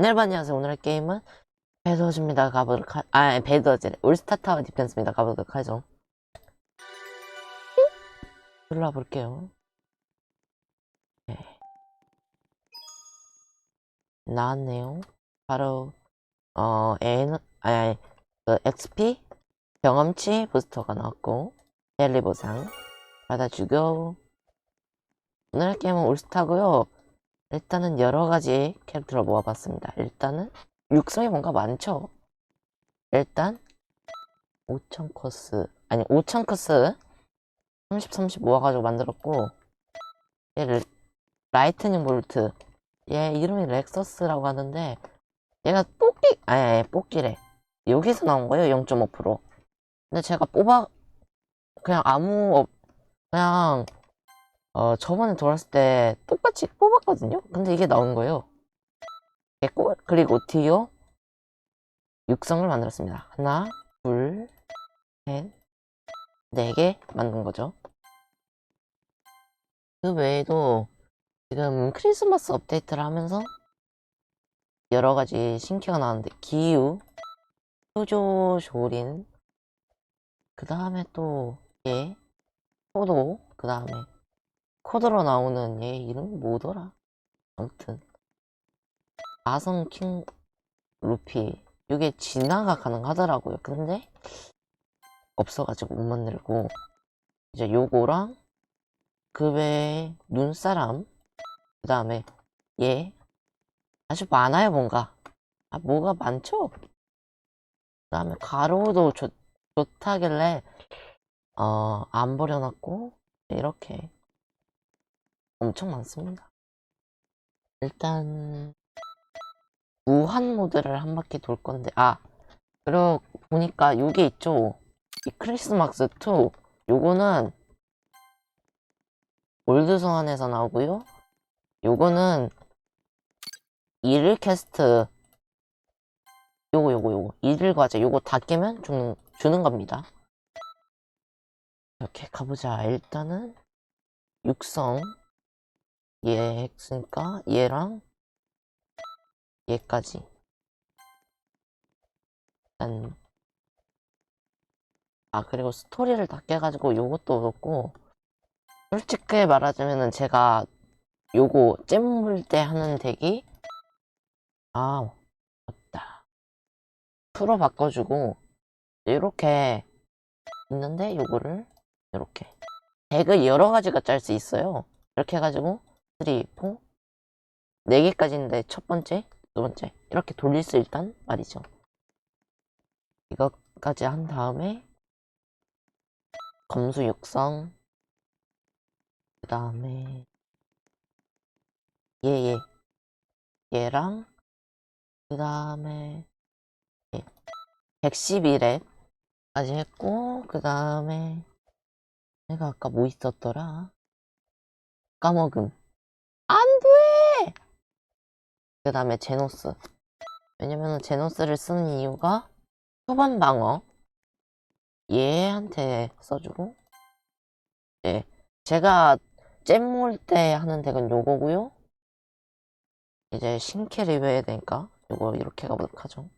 네, 안녕하세요. 오늘의 게임은 배더즈입니다. 가보도록 하, 아, 배더즈. 올스타 타워 디펜스입니다. 가보도록 하죠. 눌러볼게요. 네. 나왔네요. 바로, 어, N, 아니, 그, XP, 경험치 부스터가 나왔고, 델리 보상, 받아주고, 오늘의 게임은 올스타고요 일단은 여러 가지 캐릭터를 모아봤습니다. 일단은 육성이 뭔가 많죠? 일단 5천 코스 아니 5천 코스 30, 30 모아가지고 만들었고 얘를 라이트닝 볼트 얘 이름이 렉서스라고 하는데 얘가 뽑기 아니, 아니 뽑기래 여기서 나온 거예요 0.5% 근데 제가 뽑아 그냥 아무 업- 그냥 어, 저번에 돌았을 때 똑같이 뽑았거든요? 근데 이게 나온 거예요. 됐고, 그리고 뒤요 육성을 만들었습니다. 하나, 둘, 셋, 네 개 만든 거죠. 그 외에도 지금 크리스마스 업데이트를 하면서 여러 가지 신캐가 나왔는데, 기유, 효조 조린, 그 다음에 또, 얘, 포도, 그 다음에 코드로 나오는 얘 이름 뭐더라? 아무튼 아성 킹 루피 이게 진화가 가능하더라고요. 근데 없어가지고 못 만들고 이제 요거랑 그 외에 눈사람 그 다음에 얘 아주 많아요 뭔가 아 뭐가 많죠? 그 다음에 가로도 좋, 좋다길래 어 안 버려놨고 이렇게 엄청 많습니다. 일단 무한 모드를 한 바퀴 돌 건데 아 그리고 보니까 요게 있죠. 이 크리스마스 2 요거는 올드 성안에서 나오고요. 요거는 일일 캐스트 요거 요거 요거 일일 과제 요거 다 깨면 주는 주는 겁니다. 이렇게 가보자. 일단은 육성 얘 했으니까 얘랑 얘까지. 일단 아 그리고 스토리를 다 깨가지고 요것도 그렇고 솔직히 말하자면은 제가 요거 잼물 때 하는 덱이 아 맞다. 프로 바꿔주고 이렇게 있는데 요거를 이렇게. 덱을 여러 가지가 짤 수 있어요. 이렇게 해가지고 3, 4, 4개까지인데 첫 번째, 두 번째. 이렇게 돌릴 수 일단 말이죠. 이것까지 한 다음에 검수 육성. 그 다음에 얘, 얘. 얘랑 그 다음에 111렙까지 했고 그 다음에 내가 아까 뭐 있었더라? 까먹음 안 돼! 그 다음에 제노스. 왜냐면은 제노스를 쓰는 이유가 초반 방어. 얘한테 써주고. 예. 제가 잼몰 때 하는 덱은 요거고요. 이제 신캐 리뷰해야 되니까 요거 이렇게 가보도록 하죠.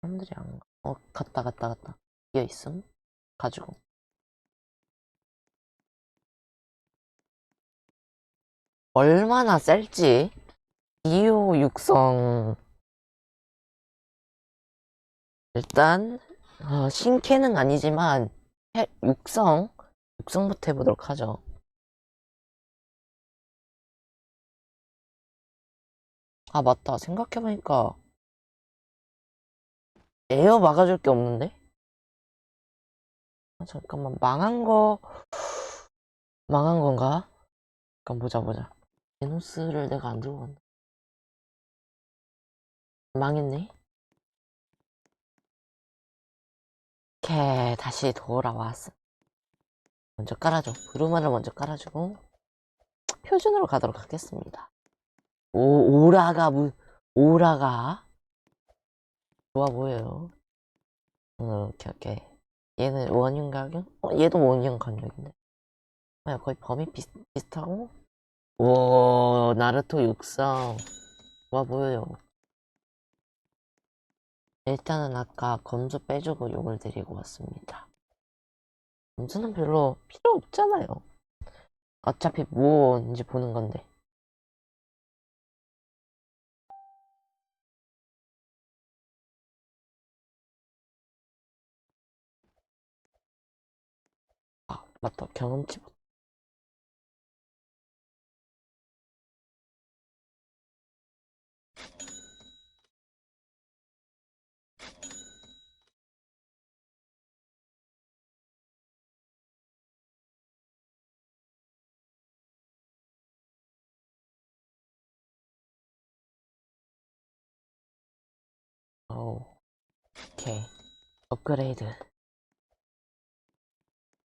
사람들이 안 가. 어, 갔다, 갔다, 갔다. 비어 있음? 가지고. 얼마나 셀지? 2호 육성. 일단, 어, 신캐는 아니지만, 해- 육성, 육성부터 해보도록 하죠. 아, 맞다. 생각해보니까, 에어 막아줄 게 없는데? 아, 잠깐만, 망한 거, 망한 건가? 잠깐 보자, 보자. 제노스를 내가 안 들고 간다. 망했네? 오케이, 다시 돌아왔어. 먼저 깔아줘. 브루마를 먼저 깔아주고, 표준으로 가도록 하겠습니다. 오, 오라가, 무, 오라가. 좋아 보여요. 어, 오케이, 오케이. 얘는 원형 가격? 어, 얘도 원형 가격인데. 아, 거의 범위 비슷, 비슷하고? 오, 나루토 육성. 좋아 보여요. 일단은 아까 검수 빼주고 욕을 드리고 왔습니다. 검수는 별로 필요 없잖아요. 어차피 뭔지 보는 건데. 맞다. 경험치. 오, 오케이. 업그레이드.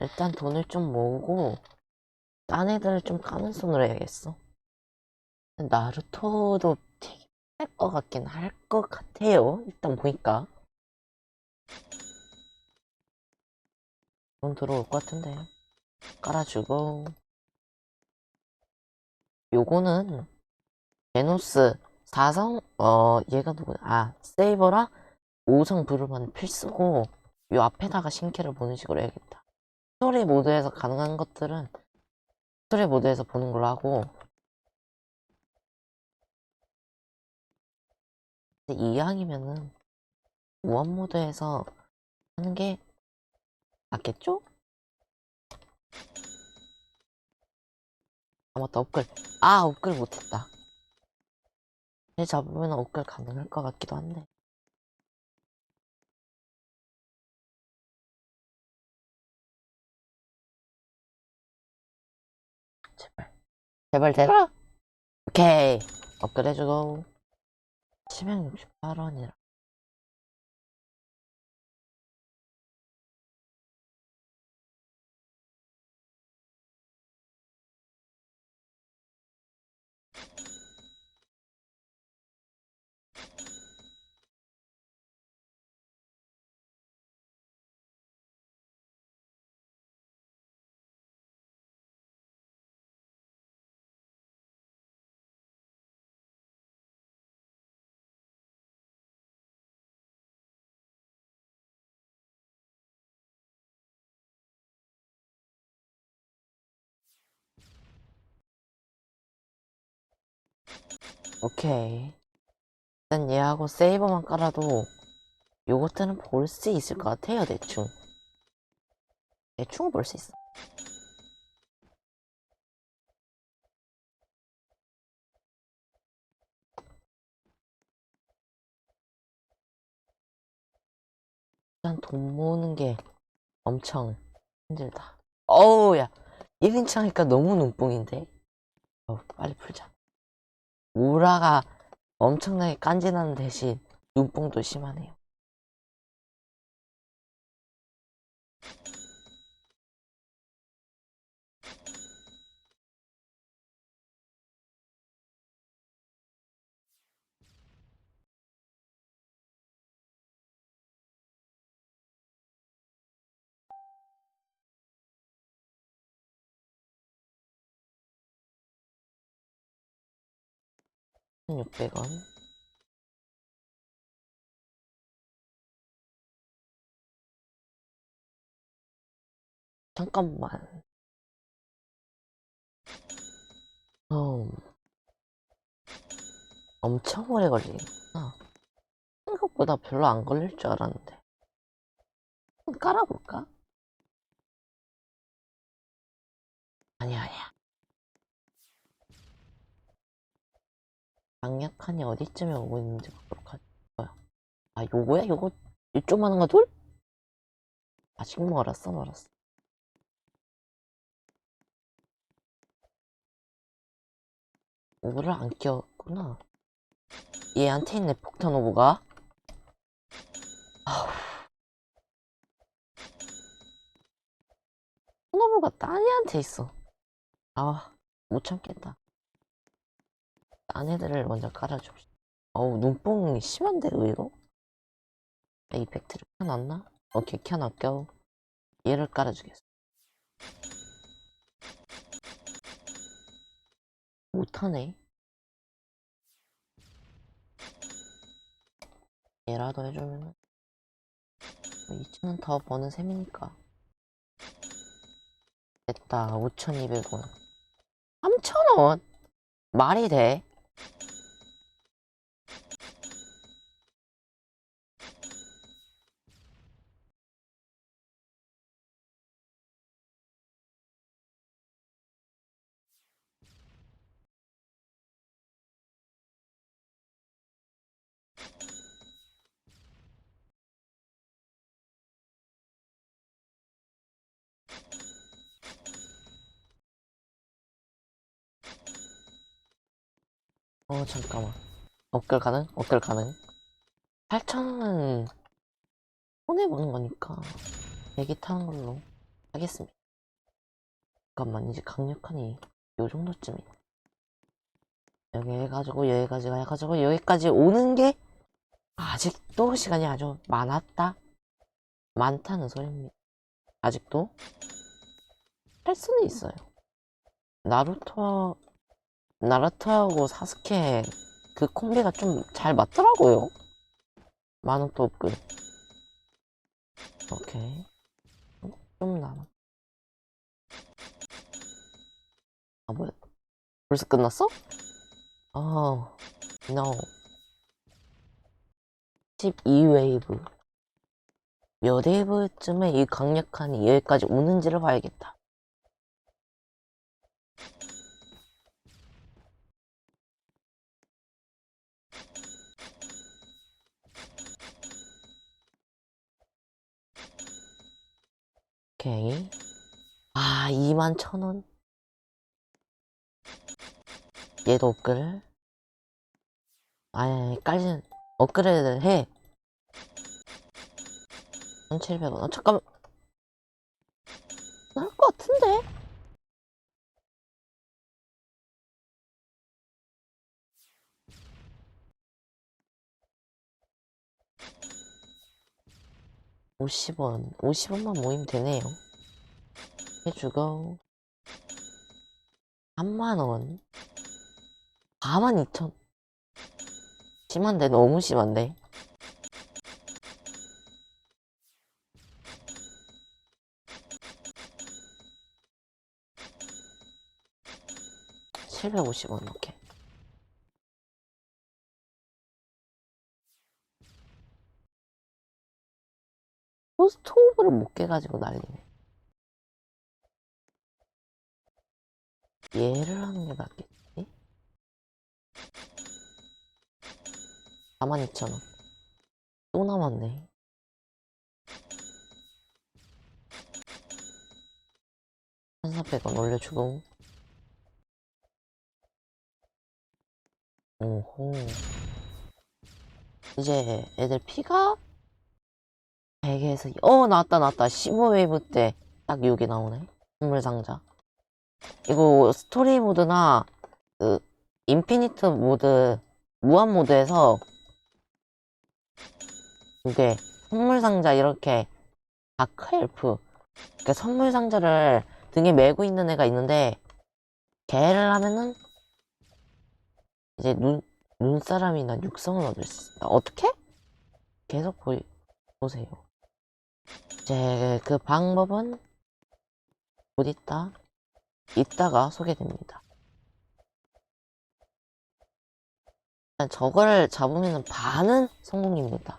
일단 돈을 좀 모으고, 딴 애들을 좀 까는 손으로 해야겠어. 나루토도 되게 할것 같긴 할 것 같아요. 일단 보니까. 돈 들어올 것 같은데. 깔아주고. 요거는, 제노스 4성, 어, 얘가 누구야? 아, 세이버라 5성 부르면 필수고, 요 앞에다가 신캐를 보는 식으로 해야겠다. 스토리 모드에서 가능한 것들은 스토리 모드에서 보는 걸로 하고, 근데 이왕이면은 무한 모드에서 하는 게 낫겠죠? 아 맞다. 업글. 아 업글 못했다. 얘 잡으면 업글 가능할 것 같기도 한데 제발 되라 오케이. 업글 해주고 768원이라 오케이. 일단 얘하고 세이버만 깔아도 요것들은 볼수 있을 것 같아요 대충. 대충 볼 수 있어. 일단 돈 모으는 게 엄청 힘들다. 어우 야. 1인칭 하니까 너무 눈뽕인데? 어 빨리 풀자 우라가 엄청나게 깐지나는 대신 눈뽕도 심하네요. 육백 원 잠깐만. 어, 엄청 오래 걸리구나. 생각보다 별로 안 걸릴 줄 알았는데. 깔아볼까? 아니야, 아니야. 강력한이 어디쯤에 오고 있는지 보도록 하자. 뭐야? 아, 요거야? 요거, 이쪽만 한거 돌? 아직 멀었어, 멀었어. 오브를 안 꼈구나. 얘한테 있네, 폭탄 오브가. 아우. 폭탄 오브가 따니한테 있어. 아, 못 참겠다. 딴 애들을 먼저 깔아줍시다. 어우, 눈뽕이 심한데, 의외로? 이펙트를 켜놨나? 오케이, 켜놨겨. 얘를 깔아주겠어. 못하네. 얘라도 해주면은 2천원 더 버는 셈이니까. 됐다. 5,200원. 3,000원? 말이 돼? 어, 잠깐만. 업글 가능? 업글 가능? 8,000원은 손해보는 거니까 내기 타는 걸로 하겠습니다. 잠깐만, 이제 강력하니 요 정도쯤이야. 여기 해가지고, 여기 가지고 해가지고, 여기까지 오는 게 아직도 시간이 아주 많았다. 많다는 소리입니다. 아직도 할 수는 있어요. 나루토 나루토하고 사스케 그 콤비가 좀 잘 맞더라고요. 만원도 업글. 오케이. 어, 좀 남아. 아, 뭐야. 벌써 끝났어? 어, no. 12웨이브. 몇 웨이브쯤에 이 강력한이 여기까지 오는지를 봐야겠다. 오케이. 아, 2만 천 원. 얘도 업글. 아니, 깔진, 업그레이드 해. 1,700원. 어, 잠깐만. 나을 것 같은데? 오십 원 50원만 모이면 되네요. 해주고, 3만원. 42,000. 심한데, 너무 심한데. 칠백오십 원 오케이. 스토브를 못 깨가지고 난리네. 얘를 하는 게 낫겠지? 42,000원. 또 남았네. 천사백 원 올려주고. 오호. 이제 애들 피가 100에서, 어, 나왔다, 나왔다. 15웨이브 때딱 요게 나오네. 선물 상자. 이거 스토리 모드나, 그, 인피니트 모드, 무한 모드에서, 이게, 선물 상자 이렇게, 다크 엘프. 그러니까 선물 상자를 등에 메고 있는 애가 있는데, 걔를 하면은, 이제 눈, 눈사람이나 육성을 얻을 수 있다. 어떻게? 계속 보, 보세요. 이제 그 방법은 곧 있다, 이따가 소개됩니다. 저걸 잡으면 반은 성공입니다.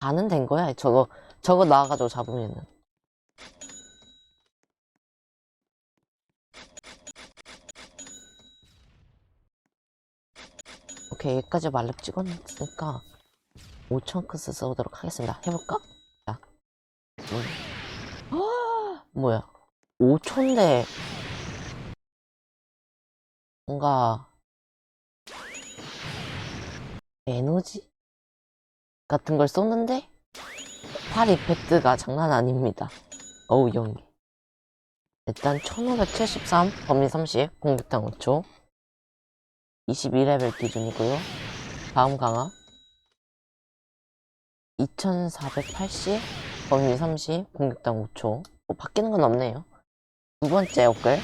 반은 된 거야. 저거, 저거 나와가지고 잡으면은. 오케이, 여기까지 말렙 찍었으니까 5천 크스 써보도록 하겠습니다. 해볼까? 자. 음. 아, 뭐야. 5천대. 뭔가, 에너지? 같은 걸 쏘는데, 팔 이펙트가 장난 아닙니다. 어우, 연기. 일단 1573, 범위 30, 공격당 5초. 22레벨 기준이고요. 다음 강화. 2480, 범위 30, 공격당 5초. 뭐 바뀌는 건 없네요. 두 번째 업글.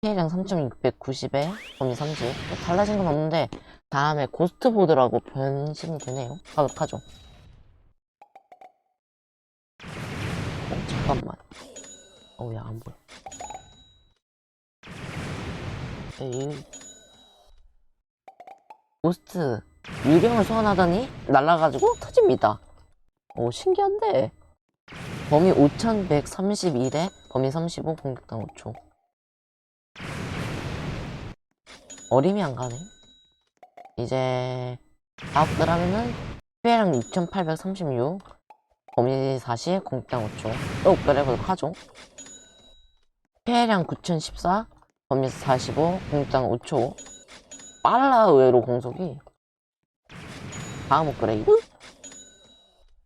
피해량 3690에 범위 30. 뭐 달라진 건 없는데, 다음에 고스트 보드라고 변신이 되네요. 가도록 하죠. 어, 잠깐만. 어우, 야, 안 보여. 에이. 고스트 유령을 소환하더니? 날아가지고 터집니다. 오 신기한데? 범위 5131에 범위 35 공격당 5초. 어림이 안 가네. 이제 아웃들 하면은 피해량 6836 범위 40 공격당 5초. 또 업그레이드해보도록 하죠 피해량 9014 범위 45 공격당 5초. 빨라 의외로 공속이 다음 업그레이드.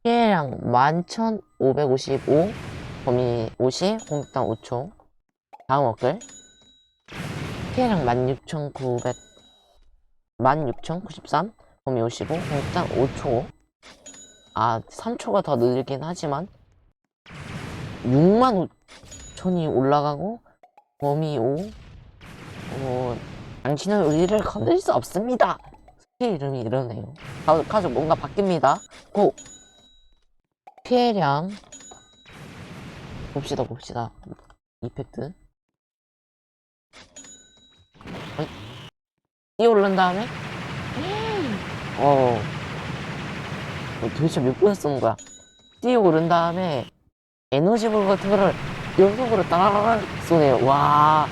피해량 11,555 범위 50 공격당 5초. 다음 업글. 피해량 16,900 16,093 범위 55 공격당 5초. 아 3초가 더 늘긴 하지만 6만 5천이 올라가고 범위 5 어, 당신은 우리를 건들 수 없습니다. 스킬 이름이 이러네요. 가- 가족 뭔가 바뀝니다. 고! 피해량. 봅시다, 봅시다. 이펙트. 어, 뛰어 오른 다음에, 어, 어, 도대체 몇 번을 쓰는 거야? 뛰어 오른 다음에, 에너지볼 같은 거를 연속으로 따라락 쏘네요. 와.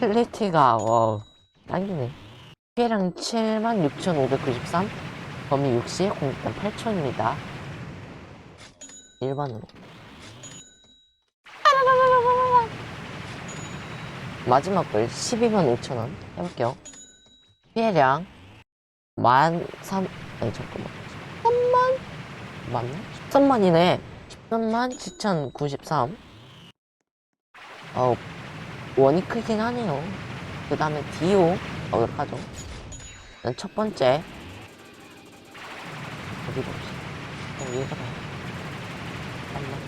퀄리티가 와 딱이네 피해량 76,593 범위 60 공격당 8,000입니다. 1번으로. 마지막 걸 12만 5천원. 해볼게요. 피해량 13 아니 잠깐만. 13만? 맞나? 13만이네. 13만 7,093 어우 원이 크긴 하네요. 그 다음에 디오 가죠? 일단 첫 번째 어디로 봅시다. 어, 위에 가봐요. 잠깐만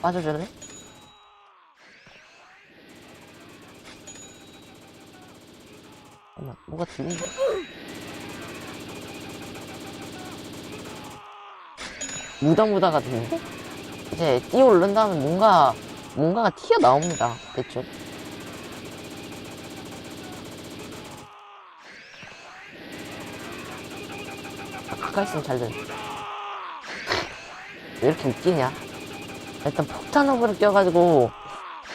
빠져줄래? 잠깐만 뭐가 들린다. 무다무다가 들리는데? 이제 뛰어 오른 다음에 뭔가 뭔가가 튀어나옵니다. 대충. 가까이 있으면 잘 들려. 왜 이렇게 웃기냐? 일단 폭탄 오브를 껴가지고,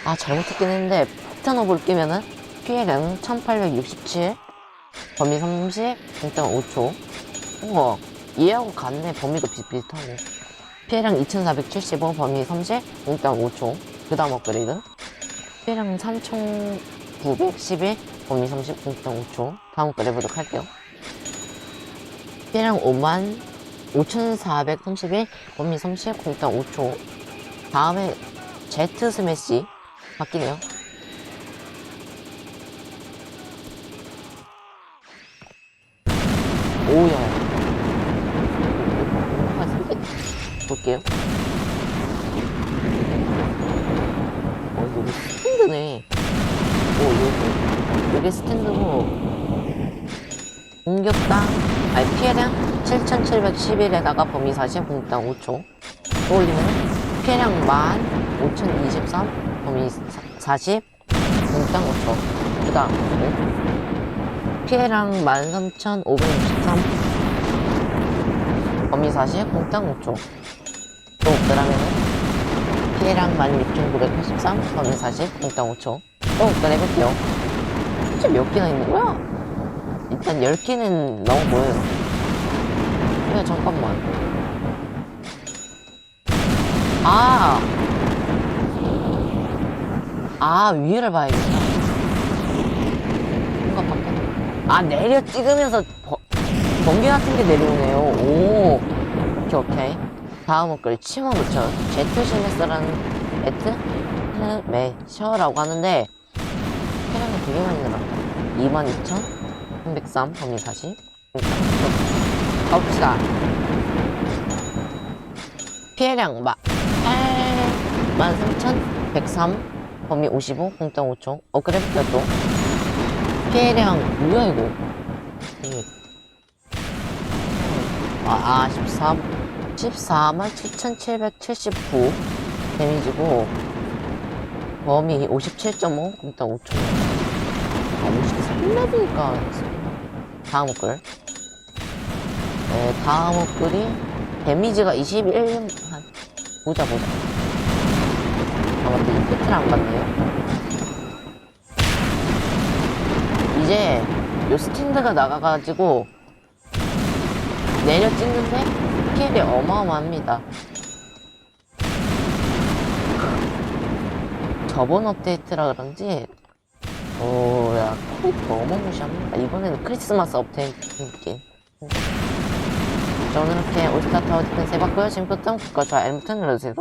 아, 잘못했긴 했는데, 폭탄 오브를 끼면은, 피해량 1867, 범위 30, 공당 5초. 우와, 얘하고 같네. 범위도 비슷비슷하고. 피해량 2475, 범위 30, 공당 5초. 그 다음 업그레이드. 피해량 3911, 범위 30, 공당 5초. 다음 업그레이드 보도록 할게요. 피해량 5만 5431, 범위 30, 공당 5초. 다음에 제트 스매시 바뀌네요. 오야. 볼게요. 어, 이거 스탠드네. 오, 이거, 이게 스탠드고, 공격당, 아니, 피해량 7711에다가 범위 40, 공격당 5초. 또 올리면, 피해량 15,023, 범위 40, 공격당 5초. 그 다음, 피해량 13,563, 범위 40, 공격당 5초. 또 없더라면은, 피해량 16,983, 범위 40, 공당 5초. 또 upgrade해볼게요. 도대체 몇 개나 있는 거야? 일단 10개는 너무 보여요. 야, 잠깐만. 아! 아, 위를 봐야겠다. 뭔가 바뀌었네. 아, 내려 찍으면서 버, 번개 같은 게 내려오네요. 오. 오케이, 오케이. 다음 옷글 75,000 제트 시메스라는 에트 메셔라고 하는데 체량이 되게 많이 늘었다 22,303 범위 40 가봅시다. 피해량 마, 13,103, 범위 55, 0.5초. 어, 그래프가 또. 피해량, 뭐야, 이거. 이게. 아, 아, 13, 14만 7,779 데미지고, 범위 57.5, 0.5초. 아, 53렙이니까. 다음 글. 네, 다음 글이 데미지가 21, 한, 보자, 보자. 아, 맞다, 이펙트를 안 봤네요. 이제, 요 스탠드가 나가가지고, 내려 찍는데, 스케일이 어마어마합니다. 저번 업데이트라 그런지, 오, 야, 퀄리티가 어마무시합니다. 이번에는 크리스마스 업데이트긴. 자, 오늘 이렇게 올스타 타워 디펜스 해봤고요. 재밌었던 구독과 좋아요, 알림 버튼 눌러주세요.